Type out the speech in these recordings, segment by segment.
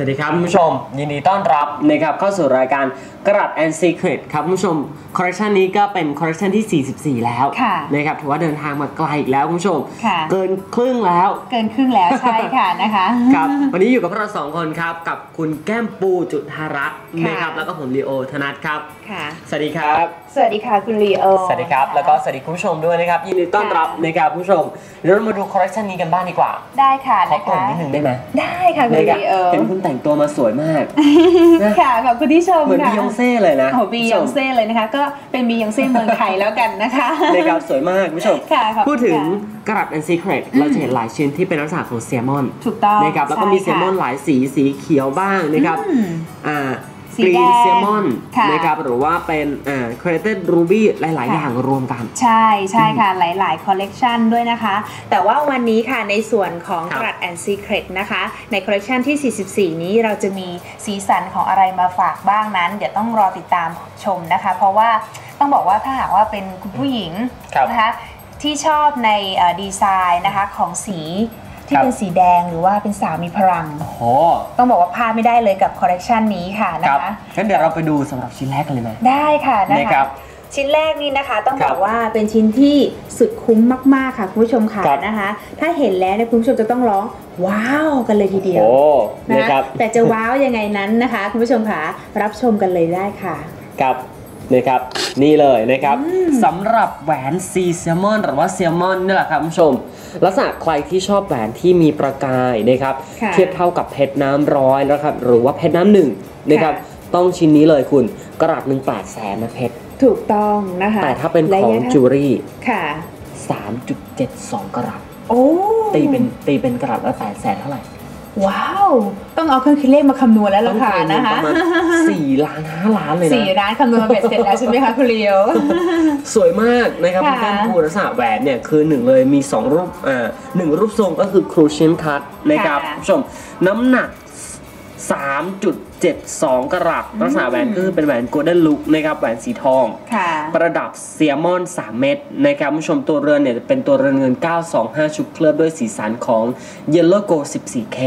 สวัสดีครับคุณผู้ชม ยินดีต้อนรับนะครับเข้าสู่รายการกระดัด and secret ครับคุณผู้ชมคอลเลคชันนี้ก็เป็นคอลเลคชันที่ 44 แล้วค่ะนะครับถือว่าเดินทางมาไกลอีกแล้วคุณผู้ชมค่ะเกินครึ่งแล้ว เกินครึ่งแล้วใช่ค่ะนะคะครับวันนี้อยู่กับพวกเราสองคนครับกับคุณแก้มปูจุธารัตน์ค่ะนะครับแล้วก็ผมลีโอธนัทครับค่ะสวัสดีครับ สวัสดีค่ะคุณลีโอ สวัสดีครับ แล้วก็สวัสดีคุณผู้ชมด้วยนะครับ ยินดีต้อนรับนะครับคุณผู้ชมเดี๋ยวเรามาดูคอลเลคชันนี้กันบ้างดีกว่า ได้ค่ะขอนะเกริ่นคะนิดนึงได้ไหมได้ค่ะคุณนะครับลีโอเห็นคุณแต่งตัวมาสวยมากนะค่ะขอบคุณที่ชมเหมือนค่ะบียองเซ่เลยนะโอ้บียองเซ่เลยนะคะ ก็เป็นบียองเซ่เมืองไทยแล้วกันนะคะนะครับสวยมากคุณผู้ชมค่ะขอบคุณพูดถึงค่ะกระดับ and secret เราจะเห็นหลายชิ้นที่เป็นลักษณะของแซลมอน ถูกต้องนะครับ แล้วก็ใช่มีแซลมอนค่ะหลายสี สีเขียวบ้างนะครับอืมอ่าสี กรีแดนงแซลมอนค่ะนะครับหรือว่าเป็นอ่า created ruby หลายๆค่ะอย่างรวมกัน ใช่ใช่ค่ะ หลาย ๆ คอลเลกชันด้วยนะคะ แต่ว่าวันนี้ค่ะในส่วนของครับกรัดแอนซีเครตนะคะ ในคอลเลกชันที่ 44 นี้เราจะมีสีสันของอะไรมาฝากบ้างนั้น เดี๋ยวต้องรอติดตามชมนะคะ เพราะว่าต้องบอกว่าถ้าหากว่าเป็นคุณผู้หญิงครับนะคะที่ชอบในเอ่อดีไซน์นะคะของสี ที่ครับเป็นสีแดงหรือว่าเป็นสาวมีพลัง โอ้โหต้องบอกว่าพลาดไม่ได้เลยกับคอลเลกชันนี้ค่ะนะครับคะ งั้นเดี๋ยวเราไปดูสำหรับชิ้นแรกกันเลยไหม ได้ค่ะนะนะครัคะ บชิ้นแรกนี่นะคะ ต้องครับอบกว่าเป็นชิ้นที่สุดคุ้มมากๆค่ะคุณผู้ชมค่ะครับ นะคะ ถ้าเห็นแล้วเนี่ยคุณผู้ชมจะต้องร้องว้าวกันเลยทีเดียวโอ้นะนะคคะรับแต่จะว้าวยังไงนั้นนะคะ คุณผู้ชมค่ะรับชมกันเลยได้ค่ะ ครับ นะครับนี่เลยนะครับสำหรับแหวนซีแซลมอนหรือว่าแซลมอนนี่แหละครับคุณผู้ชม ลักษณะใครที่ชอบแหวนที่มีประกายนะครับค่ะเทียบเท่ากับเพชรน้ำร้อยนะครับหรือว่าเพชรน้ำหนึ่งนะครับค่ะต้องชิ้นนี้เลยคุณกระดับหนึ่งแปดแสนนะเพชรถูกต้องนะคะแต่ถ้าเป็นและของยังถ้าจิวเวลรี่ค่ะ3.72กรัตโอ้ตีเป็นตีเป็นกระดับละแปดแสนเท่าไหร่ ว้าว ต้องเอาเครื่องคิดเลขมาคำนวณแล้วต้ล่ะองค่ะเป็นนะคะประมาณ4ล้าน5ล้านเลยนะสี่ร้านคำนวณมาเบ็ดเสร็จแล้วใช่ไหมคะคุณเลียว สวยมากนะครับค่ะคุณแก้มพูลักษณะแหวนเนี่ยคือหนึ่งเลยมี 2 รูปอ่าหนึ่งรูปทรงก็คือครูเชนคัตนะครับค่ะคุณผู้ชมน้ำหนัก 3.72 กรัตลักษณะแหวนก็คือเป็นแหวนโกลเด้นลุกนะครับแหวนสีทองค่ะประดับเซียมอน 3 เม็ดนะครับคุณผู้ชมตัวเรือนเนี่ยจะเป็นตัวเรือนเงิน 925 ชุดเคลือบด้วยสีสันของ Yellow Gold 14K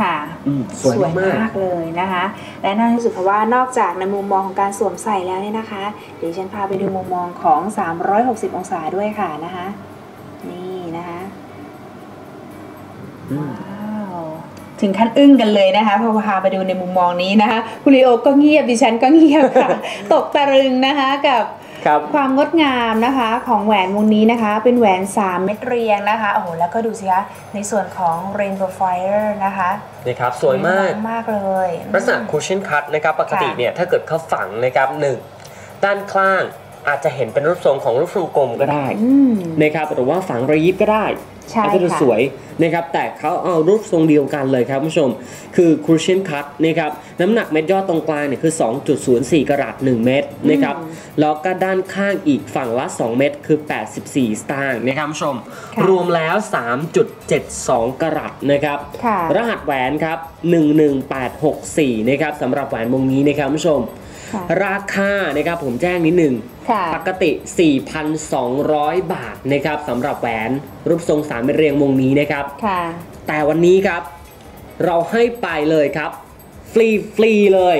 ค่ะอืมสวยมากเลยนะคะ และน่าที่สุดเพราะว่านอกจากในมุมมองของการสวมใส่แล้วเนี่ยนะคะ เดี๋ยวฉันพาไปดูมุมมองของ 360 องศาด้วยค่ะนะคะ นี่นะคะอืมว้าว ถึงขั้นอึ้งกันเลยนะคะพอพาไปดูในมุมมองนี้นะคะคุณลีโอก็เงียบดิฉันก็เงียบค่ะ ตกตะลึงนะคะกับครับความงดงามนะคะของแหวนวงนี้นะคะ เป็นแหวน 3 เม็ดเรียงนะคะ โอ้โห แล้วก็ดูสิคะในส่วนของ Rainbow Fire นะคะนี่ครับ สวยมากมากเลยลักษณะคูชั่นคัตนะครับ ปกติเนี่ย ถ้าเกิดเขาฝังนะครับหนึ่งด้านข้าง อาจจะเห็นเป็นรูปทรงของรูปทรงกลมก็ได้อืมนะครับหรือว่าฝังระยิบก็ได้ใช่อาจจะดูค่ะสวยนะครับแต่เขาเอารูปทรงเดียวกันเลยครับคุณผู้ชม คือคูชั่นคัตนะครับน้ำหนักเม็ดยอดตรงกลางเนี่ยคือ 2.04 กรัต1 เม็ดนะครับแล้วก็ด้านข้างอีกฝั่งละ 2 เม็ดคือ 84 สตางค์นะครับคุณผู้ชมค่ะรวมแล้ว 3.72 กรัตนะครับค่ะรหัสแหวนครับ 11864 นะครับสำหรับแหวนวงนี้นะครับคุณผู้ชมค่ะ ราคานะครับผมแจ้งนิดหนึ่งค่ะปกติ 4,200 บาทนะครับสำหรับแหวนรูปทรงสามเม็ดเรียงวงนี้นะครับค่ะแต่วันนี้ครับ เราให้ไปเลยครับ ฟรีฟรีๆเลย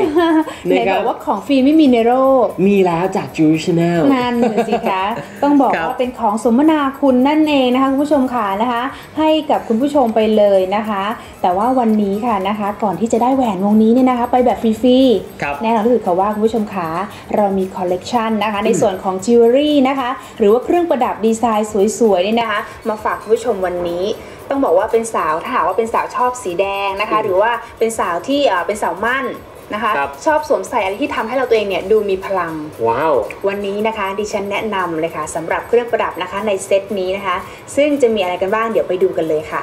ไหนนะคบรัอบกว่าของฟรีไม่มีในโลกมีแล้วจาก Jew Channel นั่นน่ะสิคะต้องบอกครับว่าเป็นของสมนาคุณนั่นเองนะคะคุณผู้ชมค่ะนะคะ ให้กับคุณผู้ชมไปเลยนะคะ แต่ว่าวันนี้ค่ะนะคะ ก่อนที่จะได้แหวนวงนี้เนี่ยนะคะ ไปแบบฟรีๆครับแน่นอนที่สุดค่ะว่าคุณผู้ชมคะเรามีคอลเลกชันนะคะ ในส่วนของจิวเวลรี่นะคะ หรือว่าเครื่องประดับดีไซน์สวยๆนี่นะคะ มาฝากคุณผู้ชมวันนี้ ต้องบอกว่าเป็นสาวถ้าหากว่าเป็นสาวชอบสีแดงนะคะ หรือว่าเป็นสาวที่เอ่อเป็นสาวมั่นนะคะครับชอบสวมใส่อะไรที่ทำให้เราตัวเองเนี่ยดูมีพลัง ว้าว วันนี้นะคะดิฉันแนะนำเลยค่ะสำหรับเครื่องประดับนะคะในเซตนี้นะคะ ซึ่งจะมีอะไรกันบ้างเดี๋ยวไปดูกันเลยค่ะ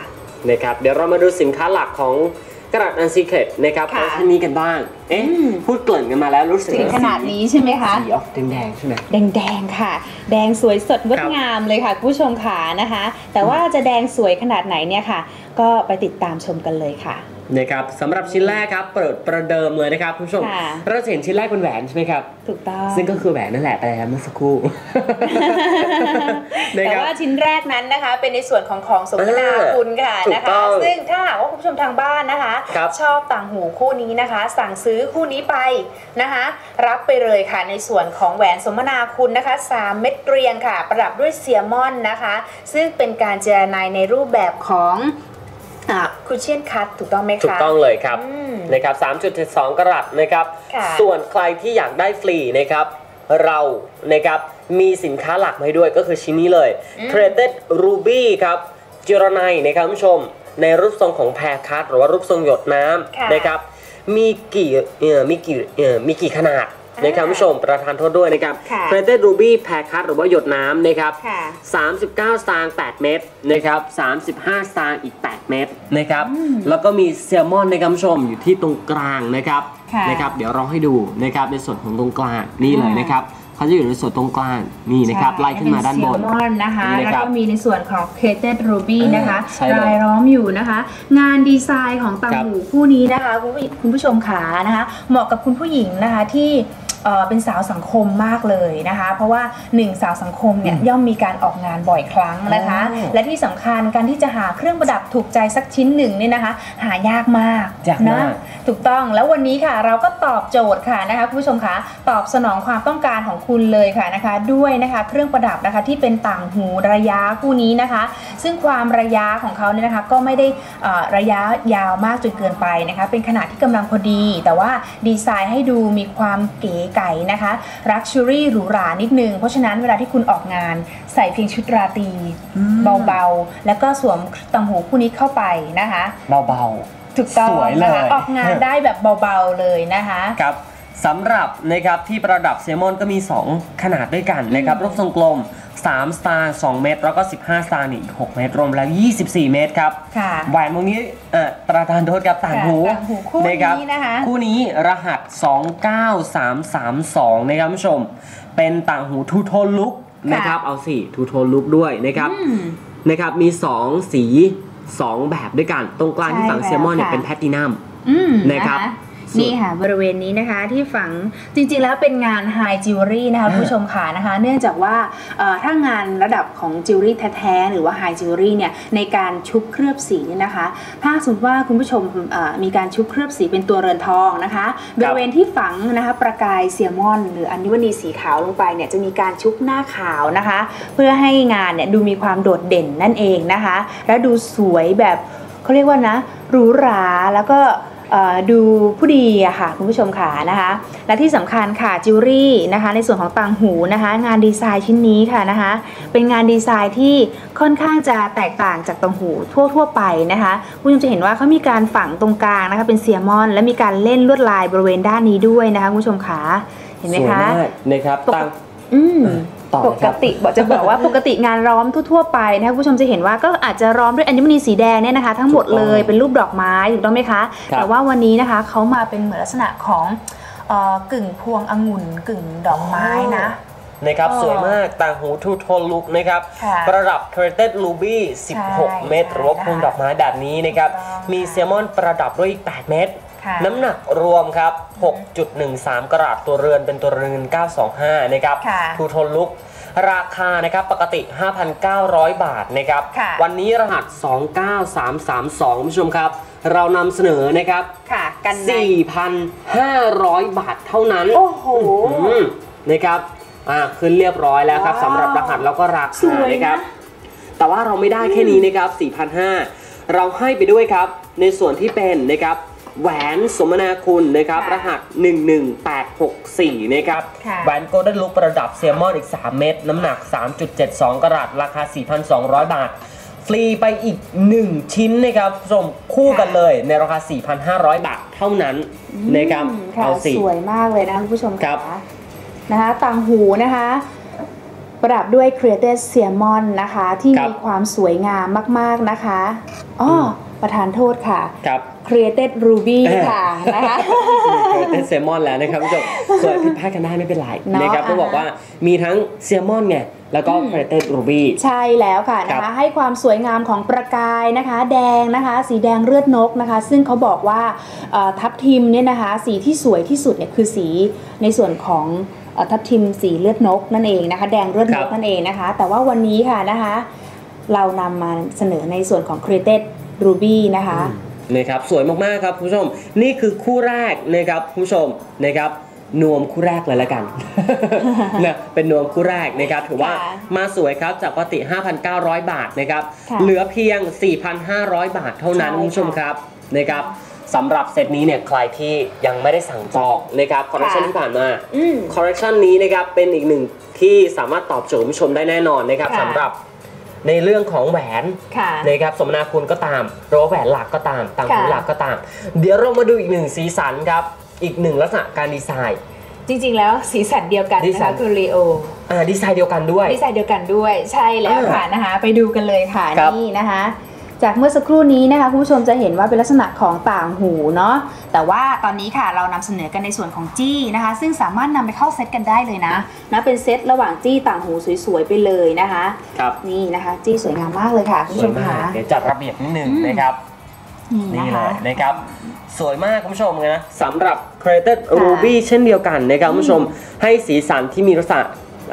นะครับเดี๋ยวเรามาดูสินค้าหลักของ กระดาษอันซีเครตนะครับค่ะของท่านนี้กันบ้าง เอ๊ะอืมพูดเกริ่นกันมาแล้วรู้สึกถึงขนาดนี้ใช่ไหมคะ สีออกแดงๆใช่ไหม แดงๆค่ะ แดงสวยสดงดครับงามเลยค่ะคุณผู้ชมขานะคะ แต่ว่าจะแดงสวยขนาดไหนเนี่ยค่ะ ก็ไปติดตามชมกันเลยค่ะ นะครับสำหรับชิ้นแรกครับ เปิดประเดิมเลยนะครับคุณผู้ชมค่ะ เราจะเห็นชิ้นแรกเป็นแหวนใช่ไหมครับ ถูกต้อง ซึ่งก็คือแหวนนั่นแหละแต่เมื่อสักครู่นะแต่ครับว่าชิ้นแรกนั้นนะคะ เป็นในส่วนของของสมนาเออคุณค่ะถูกนะต้คะองซึ่งถ้าหากว่าคุณผู้ชมทางบ้านนะคะ ครับชอบต่างหูคู่นี้นะคะ สั่งซื้อคู่นี้ไปนะคะ รับไปเลยค่ะในส่วนของแหวนสมนาคุณนะคะ 3 เม็ดเรียงค่ะ ประดับด้วยเซียมอนนะคะ ซึ่งเป็นการเจรนายในรูปแบบของ คุชเชียนคัตถูกต้องไหมคะถูกต้องเลยครับอืมนะครับ3.72กรัตนะครับค่ะส่วนใครที่อยากได้ฟรีนะครับ เรานะครับมีสินค้าหลักมาให้ด้วยก็คือชิ้นนี้เลย Created Ruby ครับจิรนัยนะครับคุณผู้ชม ในรูปทรงของแพรคัตหรือว่ารูปทรงหยดน้ค่ะำนะครับ มีกี่เอ่อมีกี่เอ่อมีกี่ขนาดอ่า นนะครับคุณผู้ชมประทานโทษด้วยนะครับค่ะ Created Ruby แพรคัตหรือว่าหยดน้ำนะครับค่ะ39 สตางค์8เม็ดนะครับ35 สตางค์อีก 8 เม็ดนะครับแล้วก็มีแซลมอนนะครับคุณผู้ชมอยู่ที่ตรงกลางนะครับค่ะนะครับเดี๋ยวเราให้ดูนะครับในส่วนของตรงกลางนี่เลยอ่านนะครับเขาจะอยู่ในส่วนตรงกลางนี่นะครับใช่ไล่ขึ้นมาด้านบนเป็ Salmon นะคะนี่แล้วนะครับก็มีในส่วนของ Created Ruby อ่านนะคะใช่เลยรายล้อมอยู่นะคะ งานดีไซน์ของต่างครับหูคู่นี้นะคะคุณผู้คุณผู้ชมขานะคะ เหมาะกับคุณผู้หญิงนะคะที่เอ่อ เป็นสาวสังคมมากเลยนะคะ เพราะว่าหนึ่งสาวสังคมเนี่ยย่อมมีการออกงานบ่อยครั้งนะคะโอ้และที่สำคัญการที่จะหาเครื่องประดับถูกใจสักชิ้นหนึ่งเนี่ยนะคะ หายากมากยากมากนะถูกต้องแล้ววันนี้ค่ะเราก็ตอบโจทย์ค่ะนะคะคุณผู้ชมคะตอบสนองความต้องการของคุณเลยค่ะนะคะ ด้วยนะคะเครื่องประดับนะคะที่เป็นต่างหูระยะคู่นี้นะคะ ซึ่งความระยะของเขาเนี่ยนะคะก็ไม่ได้เอ่อระยะยาวมากจนเกินไปนะคะ เป็นขนาดที่กำลังพอดี แต่ว่าดีไซน์ให้ดูมีความเก๋ไก๋นะคะรักชูรี่หรูหรานิดนึง เพราะฉะนั้นเวลาที่คุณออกงานใส่เพียงชุดราตรีเบาๆ แล้วก็สวมต่างหูคู่นี้เข้าไปนะคะ เบาถูกต้องสวยเลยนะคะออกงานได้แบบเบาๆเลยนะคะๆครับสำหรับนะครับที่ประดับเซลมอนก็มี 2 ขนาดด้วยกันนะครับรูปทรงกลม 3 สตางค์2เมตรแล้วก็ 15 สตางค์นี่อีก 6 เมตรรวมแล้ว 24 เมตรครับค่ะแหวนวงนี้เอ่อประธานโทษครับต่างหูต่างหูคู่นี้รับนะคะคู่นี้รหัส 29332 นะครับคุณผู้ชม เป็นต่างหูทูโทนลุกนะครับเอาสิทูโทนลุกด้วยนะครับอืมนะครับมี 2 สี 2 แบบด้วยกัน ตรงกลางที่ฝั่งใช่เซลมอนเนี่ยแล้วค่ะเป็นแพตตินัมอืมนะครับะ นี่ค่ะบริเวณนี้นะคะที่ฝังจริงๆแล้วเป็นงานไฮจิวเวลรี่นะคะคุณผู้ชมค่ะนะคะ เนื่องจากว่าเอ่อถ้างานระดับของจิวเวลรี่แท้ๆหรือว่าไฮจิวเวลรี่เนี่ยในการชุบเคลือบสีเนี่ยนะคะ ถ้าสมมติว่าคุณผู้ชมเอ่อมีการชุบเคลือบสีเป็นตัวเรือนทองนะคะ บริเวณที่ฝังนะคะประกายเซียมอน หรืออัญมณีสีขาวลงไปเนี่ยจะมีการชุบหน้าขาวนะคะ เพื่อให้งานเนี่ยดูมีความโดดเด่นนั่นเองนะคะ และดูสวยแบบเขาเรียกว่านะหรูหราแล้วก็เอ่อ ดูผู้ดีอะค่ะคุณผู้ชมค่ะนะคะ และที่สำคัญค่ะจิวเวลรี่นะคะในส่วนของต่างหูนะคะ งานดีไซน์ชิ้นนี้ค่ะนะคะเป็นงานดีไซน์ที่ค่อนข้างจะแตกต่างจากต่างหูทั่วๆไปนะคะคุณผู้ชมจะเห็นว่าเขามีการฝังตรงกลางนะคะเป็นเซียมอน และมีการเล่นลวดลายบริเวณด้านนี้ด้วยนะคะคุณผู้ชมค่ะเห็นไหมสวยคะมากนะครับปกต่างอืม ต่อปเลยคกรับติบอกจะบอกว่าปกติงานร้อมทั่วๆไปนะคะคุณผู้ชมจะเห็นว่าก็อาจจะร้อมด้วยอัญมณีสีแดงเนี่ยนะคะ ทั้งหมดเลยเป็นรูปดอกไม้ถูกต้องไหมคะครับแต่ว่าวันนี้นะคะเขามาเป็นเหมือนลักษณะของเอ่อกึ่งพวงองุ่นกึ่งดอกไม้นะนะครับเออสวยมากต่างหูทูโทนลุกนะครับค่ะประดับ Created Ruby ใช่16 เม็ดหรือว่าพวงดอกไม้แบบนี้นะครับถูกต้องมีเซลมอนประดับด้วยอีก 8 เม็ด ค่ะน้ำหนักรวมครับ 6.13 กรัตตัวเรือนเป็นตัวเรือน 925 นะครับค่ะ ทูโทนลุก ราคานะครับปกติ 5,900 บาทนะครับ ค่ะ วันนี้รหัส 29332คุณผู้ชมครับ เรานำเสนอนะครับ ค่ะ กันใน 4,500 บาทเท่านั้นโอ้โห อืมนะครับอ่าขึ้นเรียบร้อยแล้วครับว้าวสำหรับรหัสแล้วก็ราสคาวยนะ นะครับ แต่ว่าเราไม่ได้แค่นี้นะครับ4,500 เราให้ไปด้วยครับ ในส่วนที่เป็นนะครับ แหวนสมนาคุณนะครับค่ะรหัส 11864 นะครับค่ะแหวนโกลเด้นลุกประดับเซลมอนอีก 3 เม็ดน้ำหนัก 3.72 กรัตราคา 4,200 บาท ฟรีไปอีก 1 ชิ้นนะครับผู้ชมคู่กันเลยในราคา 4,500 บาทเท่านั้นนะครับอืมค่ะเอาสิสวยมากเลยนะคุณผู้ชมครับะนะคะต่างหูนะคะประดับด้วย Created s e a m o n นะคะ ที่ครับมีความสวยงามมาก ๆ นะคะอ้ออ ประธานโทษค่ะครับ Created Ruby เออค่ะนะคะเต้นเซลมอนแล้วนะครับผู้ชมส่วนผิดพลาดกันได้ไม่เป็นไรเนาะนะครับต้องบอกว่ามีทั้งเซลมอนไงแล้วก็เครเต้รูบี้ใช่แล้วค่ะนะครัคะบให้ความสวยงามของประกายนะคะ แดงนะคะ สีแดงเลือดนกนะคะ ซึ่งเขาบอกว่าเอ่อทับทิมเนี่ยนะคะ สีที่สวยที่สุดเนี่ยคือสีในส่วนของเอ่อทับทิมสีเลือดนกนั่นเองนะคะ แดงเลือดนกนั่นเองนะคะ แต่ว่าวันนี้ค่ะนะคะ เรานำมาเสนอในส่วนของ Created Ruby นะคะนะครับสวยมากๆครับคุณผู้ชม นี่คือคู่แรกนะครับคุณผู้ชมนะครับนวมคู่แรกเลยละกันนะเป็นนวมคู่แรกนะครับถือว่าค่ะมาสวยครับจากปกติ 5,900 บาทนะครับค่ะเหลือเพียง 4,500 บาทเท่านั้นใช่คุณผู้ชมค่ะครับนะครับสำหรับเซตนี้เนี่ยใครที่ยังไม่ได้สั่งจองนะครับคอลเลคชันค่ะที่ผ่านมาอืมคอลเลคชันนี้นะครับเป็นอีกหนึ่งที่สามารถตอบโจทย์คุณผู้ชมได้แน่นอนนะครับค่ะสำหรับ ในเรื่องของแหวนค่ะนะครับสมนาคุณก็ตามหรือว่าแหวนหลักก็ตามต่างหูค่ะหลักก็ตาม เดี๋ยวเรามาดูอีกหนึ่งสีสันครับ อีกหนึ่งลักษณะการดีไซน์จริงๆ แล้วสีสันเดียวกันดีนะไซคะน์คือ Leo อ่าดีไซน์เดียวกันด้วย ดีไซน์เดียวกันด้วยใช่แล้วค่ะอ่านนะคะ ไปดูกันเลยค่ะครับนี่นะคะ จากเมื่อสักครู่นี้นะคะคุณผู้ชมจะเห็นว่าเป็นลักษณะของต่างหูเนาะแต่ว่าตอนนี้ค่ะเรานำเสนอกันในส่วนของจี้นะคะ ซึ่งสามารถนำไปเข้าเซตกันได้เลยนะนะเป็นเซตระหว่างจี้ต่างหูสวยๆไปเลยนะคะครับนี่นะคะ จี้สวยงามมากเลยค่ะคุณสผู้ชวยมมาค่ะกเดี๋ยวจัดระเบียบนิดนึงอืมนะครับนี่นี่นะเลคะยนะครับสวยมากคุณผู้ชมนะสำหรับ Created Ruby เช่นเดียวกันนะครับคุณผู้ชมให้สีสันที่มีลักษณะ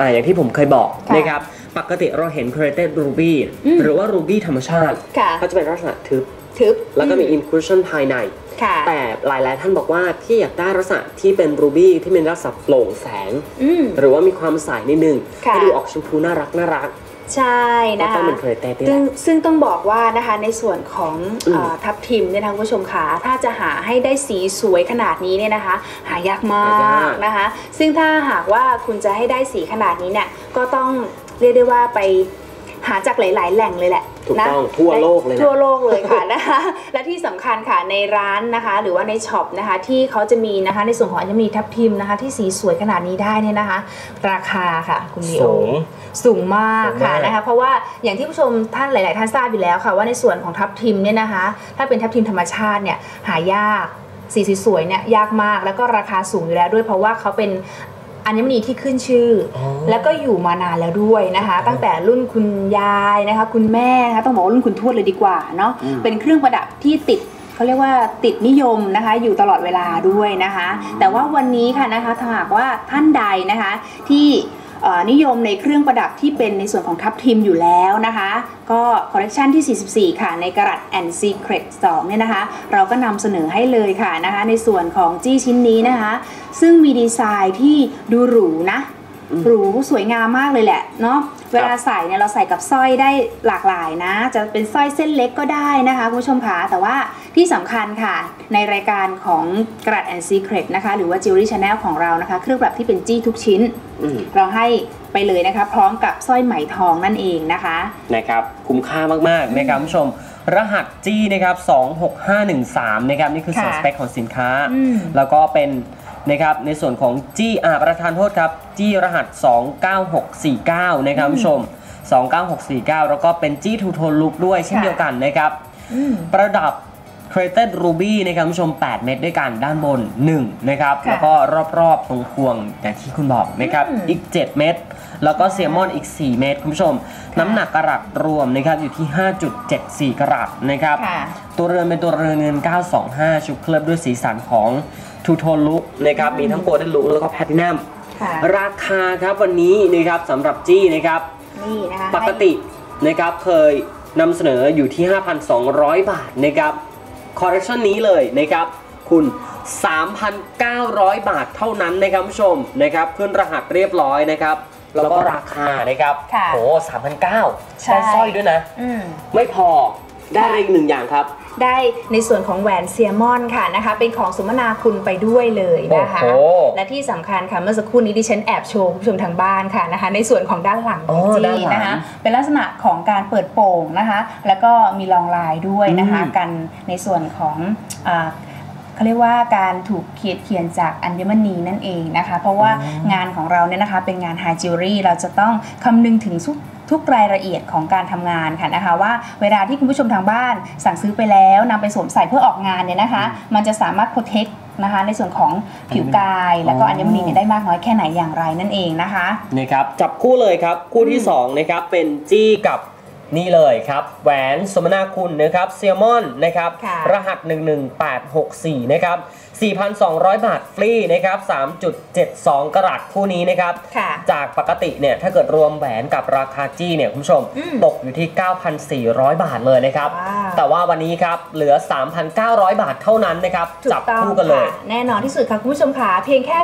อ่าอย่างที่ผมเคยบอกค่ะนะครับ ปกติเราเห็น Created Ruby อืมหรือว่า Ruby ธรรมชาติค่ะเขาจะเป็นลักษณะทึบทึบแล้วก็มีอื inclusion ภายในค่ะแต่หลายๆ ท่านบอกว่าพี่อยากได้ลักษณะที่เป็นรูบี้ที่เป็นลักษณะโปร่งแสงอืมหรือว่ามีความใสนิดนึงค่ะให้ดูออกชมพูน่ารักน่ารัก ใช่ก็นะต้อคะงเป็นเครเต้นี่แหซึ่งละซึ่งต้องบอกว่านะคะในส่วนของอืมเออทับทิมเนี่ยนะคุณผู้ชมค่ะถ้าจะหาให้ได้สีสวยขนาดนี้เนี่ยนะคะ หายากมากนะคะ ซึ่งถ้าหากว่าคุณจะให้ได้สีขนาดนี้เนี่ยก็ต้องเรียกได้ว่าไป หาจากหลาย ๆ แหล่งเลยแหละถูกนะต้องทั่วโลกเลยนะทั่วโลกเลยค่ะนะคะและที่สำคัญค่ะในร้านนะคะ หรือว่าในช็อปนะคะที่เขาจะมีนะคะในส่วนของอัญมณีทับทิมนะคะ ที่สีสวยขนาดนี้ได้เนี่ยนะคะ ราคาค่ะคุณลีโอสูงสูงมากสูงมากค่ะนะคะ เพราะว่าอย่างที่ผู้ชมท่านหลาย ๆ ท่านทราบอยู่แล้วค่ะ ว่าในส่วนของทับทิมเนี่ยนะคะ ถ้าเป็นทับทิมธรรมชาติเนี่ยหายากสีสวยๆเนี่ยยากมากแล้วก็ราคาสูงอยู่แล้วด้วยเพราะว่าเขาเป็น อัญมณีที่ขึ้นชื่อออแล้วก็อยู่มานานแล้วด้วยนะคะ ตั้งแต่รุ่นคุณยายนะคะ คุณแม่นะคะต้องบอกว่ารุ่นคุณทวดเลยดีกว่าเนาะอืมเป็นเครื่องประดับที่ติดเขาเรียกว่าติดนิยมนะคะ อยู่ตลอดเวลาด้วยนะคะ แต่ว่าวันนี้ค่ะนะคะถ้าหากว่าท่านใดนะคะที่เอ่อ นิยมในเครื่องประดับที่เป็นในส่วนของทับทิมอยู่แล้วนะคะ ก็คอลเลกชันที่ 44 ค่ะ ในกระดัษ and secret 2เนี่ยนะคะ เราก็นำเสนอให้เลยค่ะนะคะ ในส่วนของจี้ชิ้นนี้นะคะ ซึ่งมีดีไซน์ที่ดูหรูนะอืมหรูสวยงามมากเลยแหละเนาะเวลาใส่เนี่ยเราใส่กับสร้อยได้หลากหลายนะ จะเป็นสร้อยเส้นเล็กก็ได้นะคะคุณผู้ชมคะแต่ว่า ที่สำคัญค่ะ ในรายการของกระด and secret นะคะ หรือว่า jewelry channel ของเรานะคะ เครื่องประดับที่เป็นจี้ทุกชิ้น อืมเราให้ไปเลยนะคะ พร้อมกับสร้อยไหมทองนั่นเองนะคะ นะครับคุ้มค่ามากๆนะครับคุณผู้ชม รหัสจี้นะครับ26513นะครับนี่คือส่วนค่ะสเปคของสินค้า อืม แล้วก็เป็นนะครับในส่วนของจี้อ่าประธานโทษครับ จี้รหัส 29649 นะครับคุณผู้ชม 29649 แล้วก็เป็นจี้ทูโทนลุกด้วยเช่นค่ะ เดียวกันนะครับ อืม ประดับ Created Ruby นะครับคุณผู้ชม 8 เม็ดด้วยกันด้านบน 1 นะครับค่ะแล้วก็รอบๆตรงพวงอย่างที่คุณบอกนะครับอืมอีก 7 เม็ดแล้วก็เซลมอนอีก 4 เม็ดคุณผู้ชม น้ำหนักกระรัตรวมนะครับอยู่ที่ 5.74 กรัตนะครับค่ะตัวเรือนเป็นตัวเรือนเงิน 925 ชุบเคลือบด้วยสีสันของทูโทนลุกนะครับมีทั้งโกลเด้นลุกแล้วก็แพลตินัมค่ะราคาครับวันนี้นะครับสำหรับจี้นะครับนี่นะคะปกตินะครับเคยนำเสนออยู่ที่ 5,200 บาทนะครับ คอร์เรคชันนี้เลยนะครับคุณ 3,900 บาทเท่านั้นนะครับคุณผู้ชมนะครับขึ้นรหัสเรียบร้อยนะครับแล้วก็ราคานะครับค่ะโอ้3,900ใช่ได้สร้อยด้วยนะ อืม ไม่พอได้อะไรอีกหนึ่งอย่างครับ ได้ในส่วนของแหวนเซียมอนค่ะนะคะ เป็นของสมนาคุณไปด้วยเลยนะคะ โอ้โห และที่สำคัญค่ะเมื่อสักครู่นี้ดิฉันแอบโชว์คุณผู้ชมทางบ้านค่ะนะคะ ในส่วนของด้านหลังของอ๋อด้านจี้หลังนะคะเป็นลักษณะของการเปิดโป่งนะคะ แล้วก็มีรองลายด้วยนะคะอืม กันในส่วนของอ่าเขาเรียกว่าการถูกเขียนเขียนจากอัญมณีนั่นเองนะคะ เพราะว่างานของเราเนี่ยนะคะเป็นงานไฮจิวเวลรี่เราจะต้องคำนึงถึงทุก ทุกรายละเอียดของการทำงานค่ะนะคะ ว่าเวลาที่คุณผู้ชมทางบ้านสั่งซื้อไปแล้วนำไปสวมใส่เพื่อออกงานเนี่ยนะคะ มันจะสามารถ protect นะคะในส่วนของผิวกาย แล้วก็อัญมณีเนี่ยได้มากน้อยแค่ไหนอย่างไรนั่นเองนะคะนะครับจับคู่เลยครับคู่ที่2นะครับเป็นจี้กับ นี่เลยครับ แหวนสมนาคุณนะครับเซียมอนนะครับค่ะรหัส 11864 นะครับ 4,200 บาทฟรีนะครับ 3.72 กรัตคู่นี้นะครับค่ะจากปกติเนี่ยถ้าเกิดรวมแหวนกับราคาจี้เนี่ยคุณผู้ชมอืมตกอยู่ที่ 9,400 บาทเลยนะครับว้าวแต่ว่าวันนี้ครับเหลือ 3,900 บาทเท่านั้นนะครับถูจับกต้องคู่กันเลยค่ะแน่นอนที่สุดค่ะคุณผู้ชมค่ะเพียงแค่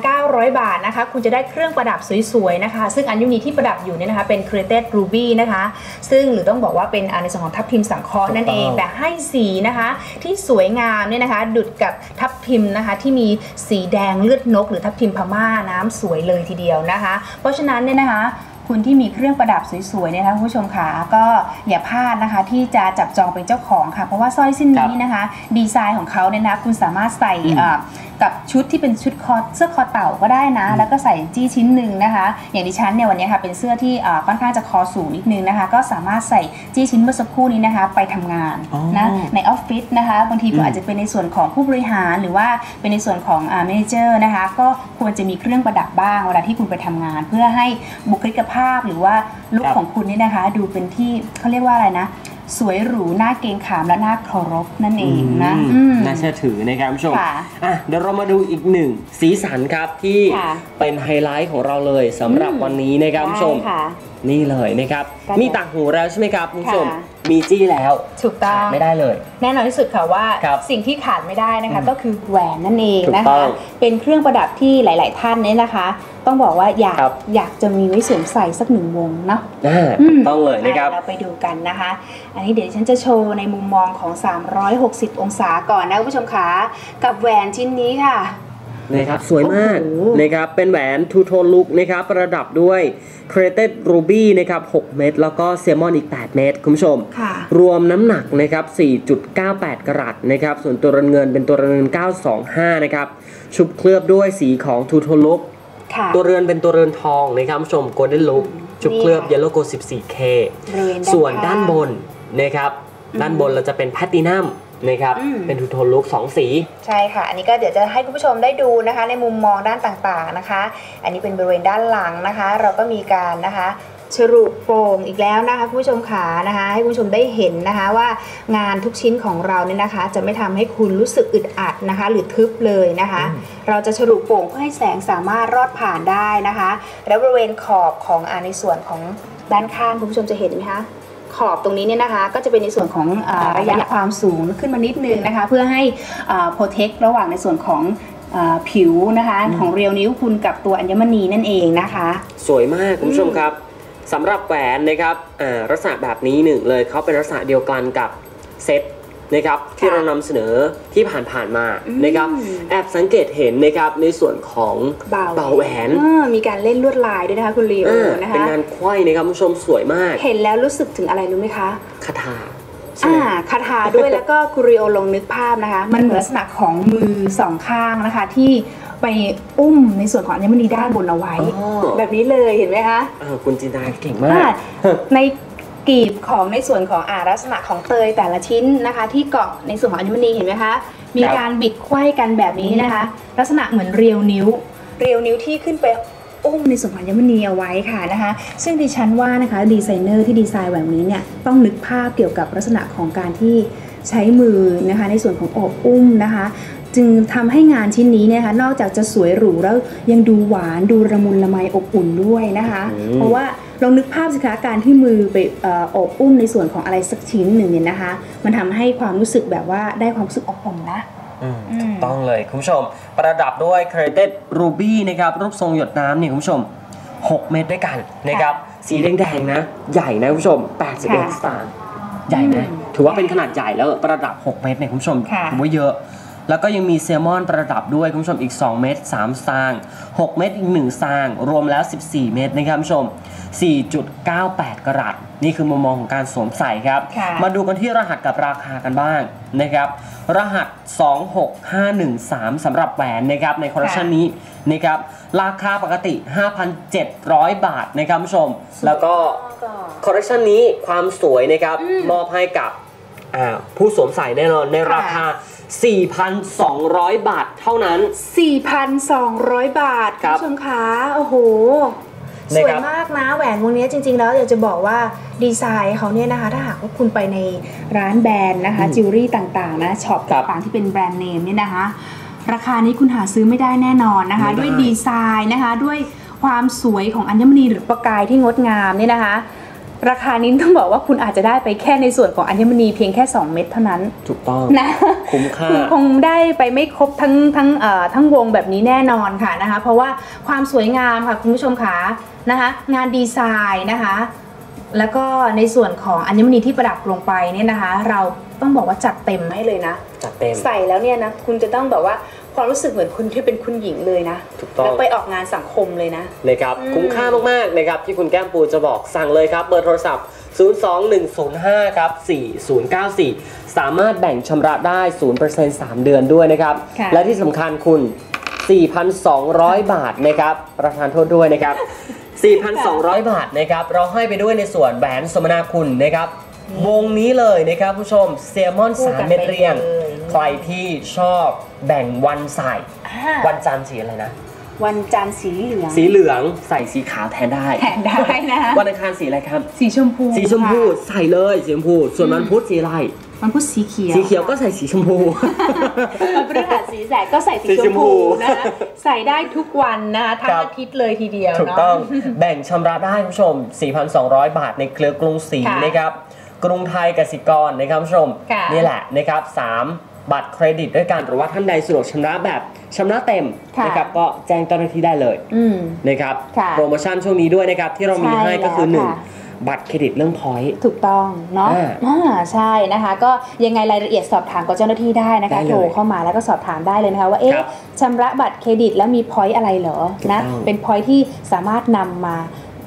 3,900 บาทนะคะ คุณจะได้เครื่องประดับสวยๆนะคะ ซึ่งอัญมณีที่ประดับอยู่เนี่ยนะคะเป็น created ruby นะคะซึ่งหรือต้องบอกว่าเป็นอันในส่วนของทับทิมสังเคราะห์นั่นเองถูกต้องแต่ให้สีนะคะที่สวยงามเนี่ยนะคะ ดุดกับทับทิมนะคะที่มีสีแดงเลือดนก หรือทับทิมพม่าน้ำสวยเลยทีเดียวนะคะ เพราะฉะนั้นเนี่ยนะคะคุณที่มีเครื่องประดับสวยๆเนี่ยนะคะคุณผู้ชมค่ะก็อย่าพลาดนะคะที่จะจับจองเป็นเจ้าของค่ะ เพราะว่าสร้อยเส้นนี้นะคะ ดีไซน์ของเขาเนี่ยนะคุณสามารถใส่อืมเอ่อ กับชุดที่เป็นชุดคอเสื้อคอเต่าก็ได้นะ แล้วก็ใส่จี้ชิ้นหนึ่งนะคะ อย่างดิฉันเนี่ยวันนี้ค่ะเป็นเสื้อที่เอ่อค่อนข้างจะคอสูงนิดนึงนะคะ ก็สามารถใส่จี้ชิ้นเมื่อสักครู่นี้นะคะ ไปทำงานอ๋อนะในออฟฟิศนะคะบางทีอืก็มอาจจะเป็นในส่วนของผู้บริหารหรือว่าเป็นในส่วนของอ่าเมเนเจอร์นะคะก็ควรจะมีเครื่องประดับบ้างเวลาที่คุณไปทำงาน เพื่อให้บุคลิกภาพหรือว่าลุคครับของคุณนี่นะคะ ดูเป็นที่เขาเรียกว่าอะไรนะ สวยหรูน่าเกรงขามและน่าเคารพนั่นเองนะอืมอืมน่าเชื่อถือนะครับคุณผู้ชมค่ะอะเดี๋ยวเรามาดูอีกหนึ่งสีสันครับที่ค่ะเป็นไฮไลท์ของเราเลยสำหรับอืมวันนี้นะครับคุณผู้ชมได้ค่ะนี่เลยนะครับก็จะมีต่างหูแล้วใช่ไหมครับคุณผู้ชมค่ะ มีจี้แล้วถูกต้อขาดงไม่ได้เลย แน่นอนที่สุดค่ะว่าครับสิ่งที่ขาดไม่ได้นะคะอืมก็คือแหวนนั่นเองถูกนะต้คะองเป็นเครื่องประดับที่หลาย ๆ ท่านเนี่ยนะคะ ต้องบอกว่าอยากครับอยากจะมีไว้สวมใส่สักหนึ่งวงเนาะอ่าอืถูมกต้องเลยนะครับอ่เราไปดูกันนะคะ อันนี้เดี๋ยวฉันจะโชว์ในมุมมองของ 360 องศาก่อนนะคุณผู้ชมคะกับแหวนชิ้นนี้ค่ะ นะครับสวยมากโอ้โหนะครับเป็นแหวนทูโทนลุกนะครับประดับด้วย Created Ruby นะครับ 6 เม็ดแล้วก็เซมอนอีก 8 เม็ดคุณผู้ชมค่ะรวมน้ำหนักนะครับ 4.98 กรัตนะครับ ส่วนตัวเงินเป็นตัวเงิน 925 นะครับ ชุบเคลือบด้วยสีของทูโทลุกค่ะตัวเรือนเป็นตัวเรือนทองนะครับคุณผู้ชม Golden Look ชุบเคลือบนี่ค่ะ Yellow Gold 14K บริเวณส่วนด้านข้งบนนะครับอืมด้านบนเราจะเป็นแพตตินัม นะครับอืมเป็นทูโทนลุก2สี ใช่ค่ะ อันนี้ก็เดี๋ยวจะให้คุณผู้ชมได้ดูนะคะ ในมุมมองด้านต่างๆนะคะ อันนี้เป็นบริเวณด้านหลังนะคะ เราก็มีการนะคะฉรุโป่งอีกแล้วนะคะคุณผู้ชมขานะคะ ให้คุณผู้ชมได้เห็นนะคะว่างานทุกชิ้นของเราเนี่ยนะคะ จะไม่ทำให้คุณรู้สึกอึดอัดนะคะ หรือทึบเลยนะคะอืมเราจะฉรุโป่งเพื่อให้แสงสามารถรอดผ่านได้นะคะ แล้วบริเวณขอบของอาในส่วนของด้านข้างคุณผู้ชมจะเห็นไหมคะ ขอบตรงนี้เนี่ยนะคะ ก็จะเป็นในส่วนของอาระยะความสูงขึ้นมานิดนึงนะคะ เพื่อให้โปรเทคระหว่างในส่วนของอาผิวนะคะอืมของเรียวนิ้วคุณกับตัวอัญมณีนั่นเองนะคะ สวยมากคุณผู้ชมครับสำหรับแหวนนะครับอ่าลักษณะแบบนี้หนึ่งเลยเขาเป็นลักษณะเดียวกันกับเซ็ต นะครับที่เรานำเสนอที่ผ่านๆมาอืมนะครับแอบสังเกตเห็นนะครับในส่วนของเบาเบาแหวนอ่ามีการเล่นลวดลายด้วยนะคะคุณเรียวอ่านะเป็นคะงานไขว้นะครับคุณผู้ชมสวยมาก เห็นแล้วรู้สึกถึงอะไรรู้ไหมคะคาถาใช่อ่าไหมคาถาด้วยแล้วก็คุริโอลองนึกภาพนะคะ มันเหมือนลักษณะของมือสองข้างนะคะที่ไปอุ้มในส่วนของอัญมณีด้านบนเอาไว้อ๋อแบบนี้เลยเห็นไหมคะอ่าคุณจินตนาเก่งมาอ่ากใน กีบของในส่วนของอาลักษณะของเตยแต่ละชิ้นนะคะ ที่เกาะในส่วนของอัญมณีเห็นไหมคะมีการบิดไขว้กันแบบนี้นะคะ ลักษณะเหมือนเรียวนิ้ว เรียวนิ้วที่ขึ้นไปอุ้มในส่วนของอัญมณีเอาไว้ค่ะนะคะ ซึ่งดิฉันว่านะคะดีไซเนอร์ที่ดีไซน์แบบนี้เนี่ยต้องนึกภาพเกี่ยวกับลักษณะของการที่ใช้มือนะคะในส่วนของโอบอุ้มนะคะ จึงทำให้งานชิ้นนี้เนี่ยนะคะนอกจากจะสวยหรูแล้วยังดูหวานดูระมุนละไมอบอุ่นด้วยนะคะอืมเพราะว่า ลองนึกภาพสิคะการที่มือไปเอ่อโอบอุ้มในส่วนของอะไรสักชิ้นหนึ่งเนี่ยนะคะ มันทำให้ความรู้สึกแบบว่าได้ความรู้สึกอบอุ่นนะอืมอืมถูกต้องเลยคุณผู้ชม ประดับด้วย Created Ruby นะครับรูปทรงหยดน้ำเนี่ยคุณผู้ชม 6 เม็ดด้วยกันนะครับสีแดงๆนะ ใหญ่นะคุณผู้ชม81ค่ะสตางค์ใหญ่ไหมอืมถือว่าเป็นขนาดใหญ่แล้วประดับ 6 เม็ดเนี่ยคุณผู้ชมค่ะถือว่าเยอะ แล้วก็ยังมีเซลมอนประดับด้วยคุณผู้ชมอีก 2 เม็ด3ซาง6เม็ดอีก1ซางรวมแล้ว 14 เม็ดนะครับคุณผู้ชม 4.98 กรัตนี่คือมุมมองของการสวมใส่ครับค่ะมาดูกันที่รหัสกับราคากันบ้างนะครับรหัส 26513สำหรับแหวนนะครับในคอลเลคชันนี้นะครับราคาปกติ 5,700 บาทนะครับคุณผู้ชม แล้วก็คอลเลคชันนี้ความสวยนะครับมอบให้กับอ่าผู้สวมใส่แน่นอนในราคา 4,200 บาทเท่านั้น 4,200 บาทคคุณรับผู้ชมคะโอ้โหสนะวยครับมากนะแหวนวงนี้จริง ๆ แล้วอยากจะบอกว่าดีไซน์เขาเนี่ยนะคะ ถ้าหากว่าคุณไปในร้านแบรนด์นะคะอืมจิวเวลรี่ต่างๆ นะช็อปครับต่างๆที่เป็นแบรนด์เนมเนี่ยนะคะ ราคานี้คุณหาซื้อไม่ได้แน่นอนนะคะไม่ได้ด้วยดีไซน์นะคะด้วยความสวยของอัญมณีหรือประกายที่งดงามเนี่ยนะคะ ราคานี้ต้องบอกว่าคุณอาจจะได้ไปแค่ในส่วนของอัญมณีเพียงแค่ 2 เม็ดเท่านั้น ถูกต้องนะคุ้มค่าคุณคงได้ไปไม่ครบทั้งทั้งเอ่อทั้งวงแบบนี้แน่นอนค่ะนะคะ เพราะว่าความสวยงามค่ะคุณผู้ชมคะนะคะงานดีไซน์นะคะ แล้วก็ในส่วนของอัญมณีที่ประดับลงไปเนี่ยนะคะ เราต้องบอกว่าจัดเต็มให้เลยนะจัดเต็มใส่แล้วเนี่ยนะคุณจะต้องแบบว่า ความรู้สึกเหมือนคุณที่เป็นคุณหญิงเลยนะถูกต้อง แล้วไปออกงานสังคมเลยนะ นะครับอืม คุ้มค่ามากๆนะครับที่คุณแก้มปูจะบอกสั่งเลยครับ เบอร์โทรศัพท์ 02105ครับ4094 สามารถแบ่งชำระได้ 0% 3 เดือนด้วยนะครับ ค่ะ และที่สำคัญคุณ 4,200 บาทนะครับ ประธานโทษด้วยนะครับ 4,200 บาทนะครับ เราให้ไปด้วยในส่วนแหวนสมนาคุณนะครับ วงนี้เลยนะครับผู้ชมเซลมอน คู่กัน3 เม็ดเรียงไปเลย ใครที่ชอบแบ่งวันใส่อ่าวันจันทร์สีอะไรนะ วันจันทร์สีเหลือง สีเหลืองใส่สีขาวแทนได้ แทนได้นะคะวันอังคารสีอะไรครับ สีชมพู สีชมพูค่ะใส่เลยสีชมพู ส่วนวันพุธสีอะไรมันพุธสีเขียว สีเขียวก็ใส่สีชมพูวันพฤหัสสีแสดก็ใส่สีสีชชมมพูพูนะคะใส่ได้ทุกวันนะคะทั้งครับอาทิตย์เลยทีเดียวถูกเนาะต้องแบ่งชำระได้คุณผู้ชม 4,200 บาทในเครือกรุงศรีค่ะนะครับ กรุงไทยกสิกรนะครับคุณผู้ชมค่ะนี่แหละนะครับสาม บัตรเครดิตด้วยกันหรือว่าท่านใดสะดวกชำระแบบชำระเต็มค่ะนะครับก็แจ้งเจ้าหน้าที่ได้เลยอืมนะครับค่ะโปรโมชั่นช่วงนี้ด้วยนะครับที่เรามีใช่ให้ก็คือแล้วหนึ่งค่ะบัตรเครดิตเรื่องพอยต์ถูกต้องเนาะอ่าอ่าใช่นะคะ ก็ยังไงรายละเอียดสอบถามกับเจ้าหน้าที่ได้นะคะได้เลยโทรเข้ามาแล้วก็สอบถามได้เลยนะคะว่าคเอ๊ะรับชำระบัตรเครดิตแล้วมีพอยต์อะไรเหรอนะถูกต้องเป็นพอยต์ที่สามารถนำมา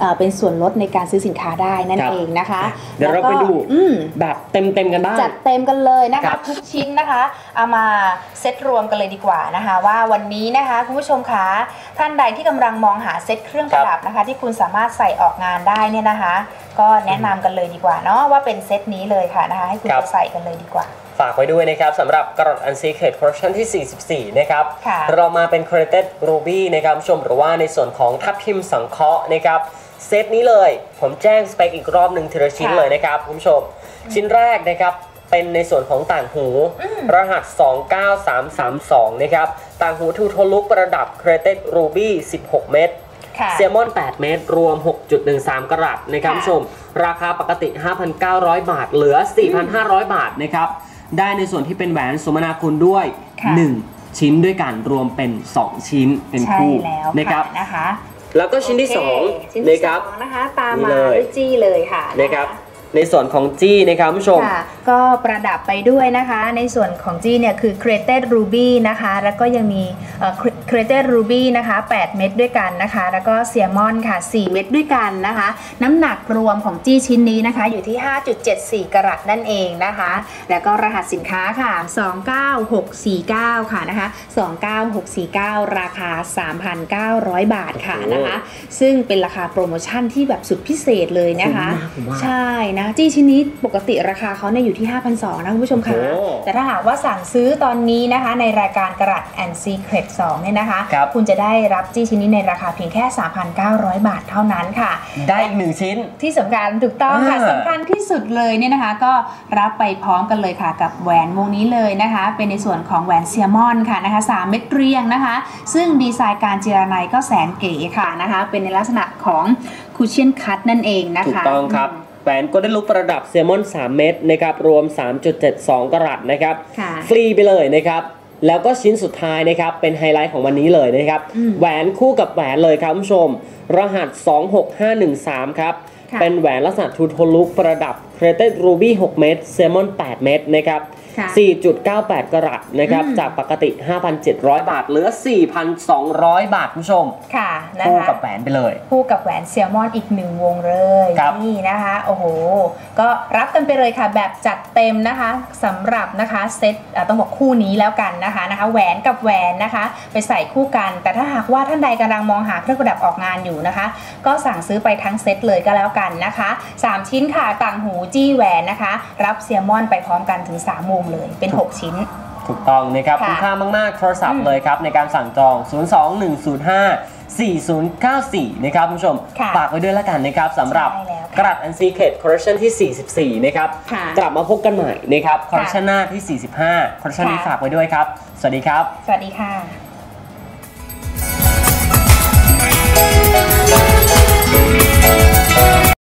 เอ่อเป็นส่วนลดในการซื้อสินค้าได้นั่นครับเองนะคะ เดี๋ยวเราแล้ก็ไปดูอืมแบบเต็มๆกันบ้างจัดเต็มกันเลยนะครัคะบทุกชิ้นนะคะเอามาเซตรวมกันเลยดีกว่านะคะ ว่าวันนี้นะคะคุณผู้ชมคะท่านใดที่กำลังมองหาเซตเครื่องประดับนะคะ ที่คุณสามารถใส่ออกงานได้เนี่ยนะคะ ก็แนะนำกันเลยดีกว่าเนาะว่าเป็นเซตนี้เลยค่ะนะคะ ให้คุณครับไปใส่กันเลยดีกว่าฝากไว้ด้วยนะครับสำหรับกรดอันซีเคทคอร์ชันที่ 44 นะครับค่ะเรามาเป็น Created Ruby นะครับคุณผู้ชมหรือว่าในส่วนของทับทิมสังเคราะห์นะครับ เซตนี้เลย ผมแจ้งสเปคอีกรอบหนึ่งทีละชิ้นค่ะเลยนะครับคุณผู้ชม ชิ้นแรกนะครับเป็นในส่วนของต่างหู รหัส 29332 นะครับ ต่างหูทูโทลุกประดับ Created Ruby 16 เม็ดค่ะเซลมอน 8 เมตร รวม 6.13 กรัตนะครับค่ะผู้ชม ราคาปกติ 5,900 บาท เหลือ 4,500 บาทนะครับ ได้ในส่วนที่เป็นแหวนสมนาคุณด้วยค่ะ1ชิ้นด้วยกันรวมเป็น 2 ชิ้นเป็นใช่คู่แล้วนะครับค่ะนะคะ แล้วก็ชิ้นที่โอเคชิ้น2ที่นะคสรับองนะคะ ตามนี่มาเลยด้วยจี้เลยค่ะ นะครับ ในส่วนของจี้นะครับผู้ชม ค่ะก็ประดับไปด้วยนะคะ ในส่วนของจี้เนี่ยคือ created ruby นะคะ แล้วก็ยังมีเอ่อ created ruby นะคะ 8 เม็ดด้วยกันนะคะ แล้วก็เซียมอนค่ะ 4 เม็ดด้วยกันนะคะ น้ำหนักรวมของจี้ชิ้นนี้นะคะ อยู่ที่ 5.74 กรัตนั่นเองนะคะ แล้วก็รหัสสินค้าค่ะ 29649 ค่ะนะคะ 29649 ราคา 3,900 บาทค่ะนะคะ ซึ่งเป็นราคาโปรโมชั่นที่แบบสุดพิเศษเลยนะคะคุ้มมากผมว่าใช่นะ จี้ชิ้นนี้ปกติราคาเขาเนี่ยอยู่ที่ 5,200นะคุณผู้ชมคะโอ้โหแต่ถ้าหากว่าสั่งซื้อตอนนี้นะคะ ในรายการกระดัด and secret 2เนี่ยนะคะครับณจะได้รับจี้ชิ้นนี้ในราคาเพียงแค่ 3,900 บาทเท่านั้นค่ะ ได้อีกหนึ่งชิ้นที่สำคัญถูกต้องค่ะอ่าสำคัญที่สุดเลยเนี่ยนะคะ ก็รับไปพร้อมกันเลยค่ะกับแหวนวงนี้เลยนะคะ เป็นในส่วนของแหวนเซียมอนค่ะนะคะ3เม็ดเรียงนะคะ ซึ่งดีไซน์การเจรไนก็แสนเก๋ค่ะนะคะ เป็นในลักษณะของคูเชียนคัตนั่นเองนะคะถูกต้องครับ แหวนก็ได้ลุกประดับเซลมอน 3 เม็ดนะครับรวม 3.72 กรัตนะครับค่ะฟรีไปเลยนะครับแล้วก็ชิ้นสุดท้ายนะครับเป็นไฮไลท์ของวันนี้เลยนะครับอืมแหวนคู่กับแหวนเลยครับคุณผู้ชม รหัส 26513 ครับค่ะเป็นแหวนลักษณะทูโทลุกประดับ Created Ruby 6เม็ดเซมอน 8 เม็ดนะครับค่ะ 4.98 กรัตนะครับอืมจากปกติ 5,700 บาท เหลือ 4,200 บาทคุณผู้ชม ค่ะนะคู่คะกับแหวนไปเลย คู่กับแหวนเซียมอนอีกหนึ่งวงเลยครับนี่นะคะ โอ้โห ก็รับกันไปเลยค่ะ แบบจัดเต็มนะคะสำหรับนะคะเซตอะต้องบอกคู่นี้แล้วกันนะคะนะคะ แหวนกับแหวนนะคะ ไปใส่คู่กัน แต่ถ้าหากว่าท่านใดกำลังมองหาเครื่องประดับออกงานอยู่นะคะ ก็สั่งซื้อไปทั้งเซตเลยก็แล้วกันนะคะสามชิ้นค่ะต่างหูจี้แหวนนะคะ รับเซียมอนไปพร้อมกันถึง3วงงเลยเป็น 6 ชิ้น ถูกต้องนะครับคุ้มค่ามาก ๆ โทรศัพท์เลยครับ ในการสั่งจอง 02105 4094 นะครับคุณผู้ชมฝากไว้ด้วยแล้วกันนะครับสำหรับใช่ะกระดอันซีเคดคอร์เรชันที่ 44 นะครับกลับมาพบกันใหม่นะครับคอร์เรชันหน้าที่ 45คอร์เรชันนี้ค่ะ ฝากไว้ด้วยครับ สวัสดีครับ สวัสดีค่ะ Thank.